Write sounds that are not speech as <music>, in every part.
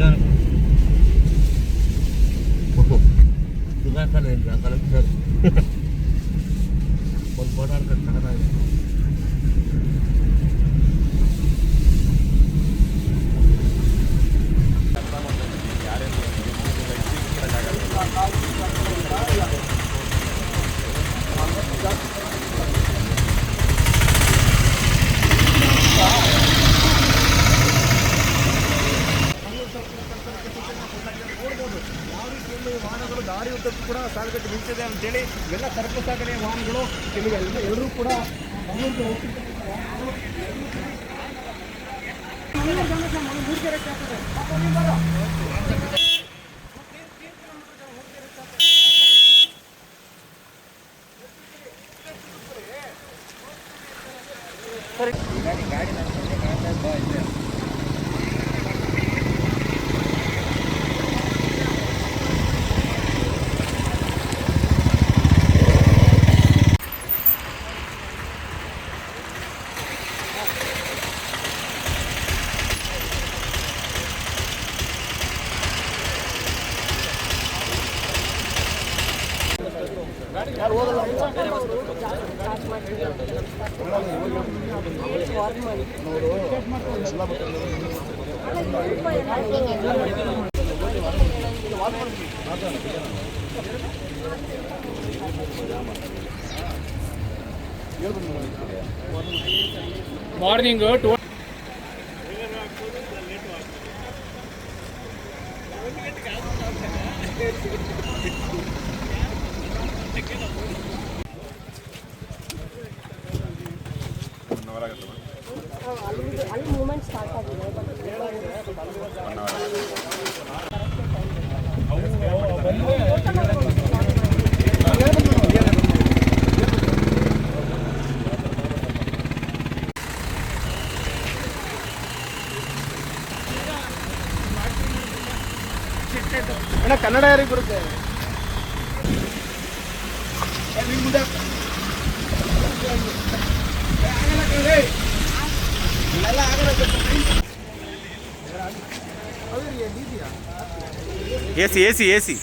Dengar. Dengarkan Hendra kalau bisa. <laughs> Pon-ponan kan ಉದ್ದಕ್ಕೂ ಕೂಡ ಸಾಲುಗಟ್ಟು ನಿಂತಿದೆ ಅಂತೇಳಿ ಇವೆಲ್ಲ ಸರಕು ಸಾಗಣೆ ವಾಹನಗಳು ಎಲ್ಲ ಎಲ್ಲರೂ ಕೂಡ ಗಾಡಿ ಗಾಡಿ ವಾಹನಗಳು मॉर्निंग टू ಅಲ್ಲಿ ಅಲ್ಲಿ ಮೂಮೆಂಟ್ ಸ್ಟಾರ್ಟ್ ಆಗಿದೆ ಅಣ್ಣ ಕನ್ನಡ ಯಾರಿಗೆ ಬರುತ್ತೆ A AC AC AC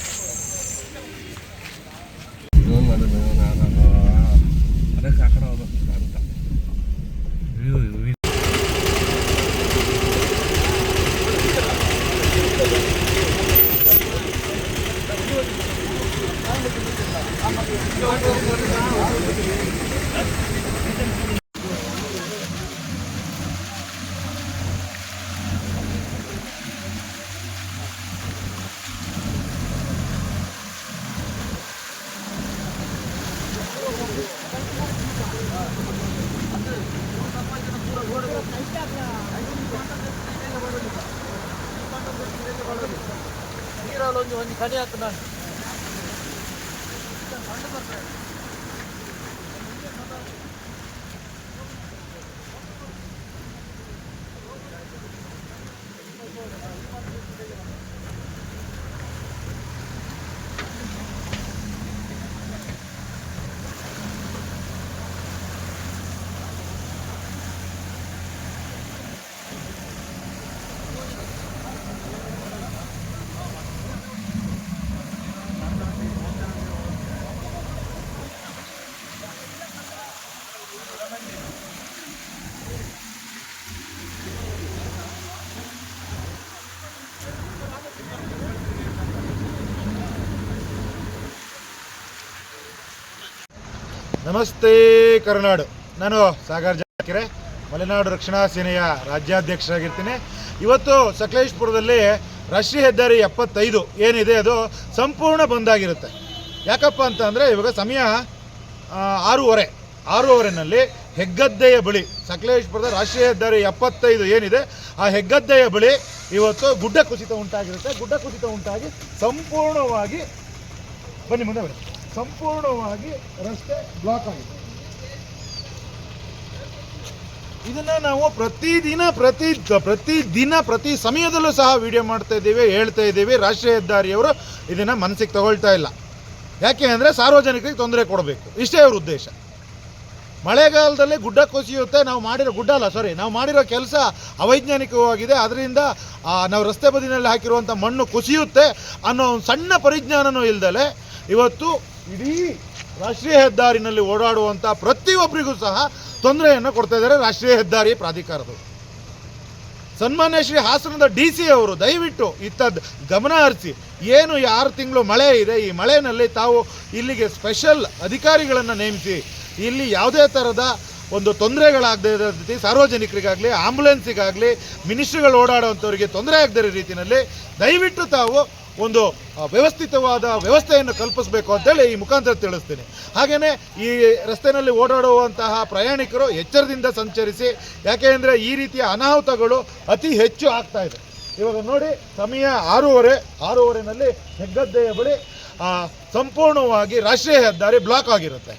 yun, kaniya ito na. Ito, 100%. ನಮಸ್ತೆ ಕರುನಾಡು. ನಾನು ಸಾಗರ್ ಜಾಕಿರೆ ಮಲೆನಾಡು ರಕ್ಷಣಾ ಸೇನೆಯ ರಾಜ್ಯಾಧ್ಯಕ್ಷರಾಗಿರ್ತೀನಿ. ಇವತ್ತು ಸಕಲೇಶ್ಪುರದಲ್ಲಿ ರಾಷ್ಟ್ರೀಯ ಹೆದ್ದಾರಿ ಎಪ್ಪತ್ತೈದು ಏನಿದೆ, ಅದು ಸಂಪೂರ್ಣ ಬಂದಾಗಿರುತ್ತೆ. ಯಾಕಪ್ಪ ಅಂತ ಅಂದರೆ ಇವಾಗ ಸಮಯ ಆರೂವರೆ. ಆರೂವರೆನಲ್ಲಿ ಹೆಗ್ಗದ್ದೆಯ ಬಳಿ, ಸಕಲೇಶ್ಪುರದ ರಾಷ್ಟ್ರೀಯ ಹೆದ್ದಾರಿ ಎಪ್ಪತ್ತೈದು ಏನಿದೆ, ಆ ಹೆಗ್ಗದ್ದೆಯ ಬಳಿ ಇವತ್ತು ಗುಡ್ಡ ಕುಸಿತ ಉಂಟಾಗಿರುತ್ತೆ. ಗುಡ್ಡ ಕುಸಿತ ಉಂಟಾಗಿ ಸಂಪೂರ್ಣವಾಗಿ ಬನ್ನಿ ಮುಂದೆ ಬನ್ನಿ. ಸಂಪೂರ್ಣವಾಗಿ ರಸ್ತೆ ಬ್ಲಾಕ್ ಆಗಿದೆ. ಇದನ್ನ ನಾವು ಪ್ರತಿದಿನ, ಪ್ರತಿ ಪ್ರತಿದಿನ ಪ್ರತಿ ಸಮಯದಲ್ಲೂ ಸಹ ವಿಡಿಯೋ ಮಾಡ್ತಾ ಇದ್ದೀವಿ, ಹೇಳ್ತಾ ಇದ್ದೀವಿ. ರಾಷ್ಟ್ರೀಯ ಹೆದ್ದಾರಿಯವರು ಇದನ್ನ ಮನಸ್ಸಿಗೆ ತಗೊಳ್ತಾ ಇಲ್ಲ. ಯಾಕೆ ಅಂದರೆ ಸಾರ್ವಜನಿಕರಿಗೆ ತೊಂದರೆ ಕೊಡಬೇಕು. ಇಷ್ಟೇ ಅವ್ರ ಉದ್ದೇಶ. ಮಳೆಗಾಲದಲ್ಲಿ ಗುಡ್ಡ ಕುಸಿಯುತ್ತೆ. ನಾವು ಮಾಡಿರೋ ಗುಡ್ಡ ಅಲ್ಲ ಸಾರಿ ನಾವು ಮಾಡಿರೋ ಕೆಲಸ ಅವೈಜ್ಞಾನಿಕವಾಗಿದೆ. ಅದರಿಂದ ನಾವು ರಸ್ತೆ ಬದಿನಲ್ಲಿ ಹಾಕಿರುವಂಥ ಮಣ್ಣು ಕುಸಿಯುತ್ತೆ ಅನ್ನೋ ಒಂದು ಸಣ್ಣ ಪರಿಜ್ಞಾನನೂ ಇಲ್ದಲೆ ಇವತ್ತು ಇಡೀ ರಾಷ್ಟ್ರೀಯ ಹೆದ್ದಾರಿನಲ್ಲಿ ಓಡಾಡುವಂಥ ಪ್ರತಿಯೊಬ್ಬರಿಗೂ ಸಹ ತೊಂದರೆಯನ್ನು ಕೊಡ್ತಾ ಇದ್ದಾರೆ ರಾಷ್ಟ್ರೀಯ ಹೆದ್ದಾರಿ ಪ್ರಾಧಿಕಾರದವರು. ಸನ್ಮಾನ್ಯ ಶ್ರೀ ಹಾಸನದ ಡಿ ಸಿ ಅವರು ದಯವಿಟ್ಟು ಇತ್ತ ಗಮನ ಹರಿಸಿ, ಏನು ಆರು ತಿಂಗಳು ಮಳೆ ಇದೆ, ಈ ಮಳೆಯಲ್ಲಿ ತಾವು ಇಲ್ಲಿಗೆ ಸ್ಪೆಷಲ್ ಅಧಿಕಾರಿಗಳನ್ನು ನೇಮಿಸಿ, ಇಲ್ಲಿ ಯಾವುದೇ ಥರದ ಒಂದು ತೊಂದರೆಗಳಾಗದೇ ಇರೋ ರೀತಿ, ಸಾರ್ವಜನಿಕರಿಗಾಗಲಿ, ಆಂಬುಲೆನ್ಸಿಗಾಗಲಿ, ಮಿನಿಸ್ಟ್ರಿಗಳು ಓಡಾಡುವಂಥವ್ರಿಗೆ ತೊಂದರೆ ಆಗದೇ ರೀತಿಯಲ್ಲಿ ದಯವಿಟ್ಟು ತಾವು ಒಂದು ವ್ಯವಸ್ಥಿತವಾದ ವ್ಯವಸ್ಥೆಯನ್ನು ಕಲ್ಪಿಸಬೇಕು ಅಂತೇಳಿ ಈ ಮುಖಾಂತರ ತಿಳಿಸ್ತೀನಿ. ಹಾಗೆಯೇ ಈ ರಸ್ತೆಯಲ್ಲಿ ಓಡಾಡುವಂತಹ ಪ್ರಯಾಣಿಕರು ಎಚ್ಚರದಿಂದ ಸಂಚರಿಸಿ ಯಾಕೆಂದರೆ ಈ ರೀತಿಯ ಅನಾಹುತಗಳು ಅತಿ ಹೆಚ್ಚು ಆಗ್ತಾ ಇದೆ. ಇವಾಗ ನೋಡಿ, ಸಮಯ ಆರೂವರೆ, ಆರೂವರೆನಲ್ಲಿ ಹೆಗ್ಗದ್ದೆಯ ಬಳಿ ಸಂಪೂರ್ಣವಾಗಿ ರಾಷ್ಟ್ರೀಯ ಹೆದ್ದಾರಿ ಬ್ಲಾಕ್ ಆಗಿರುತ್ತೆ.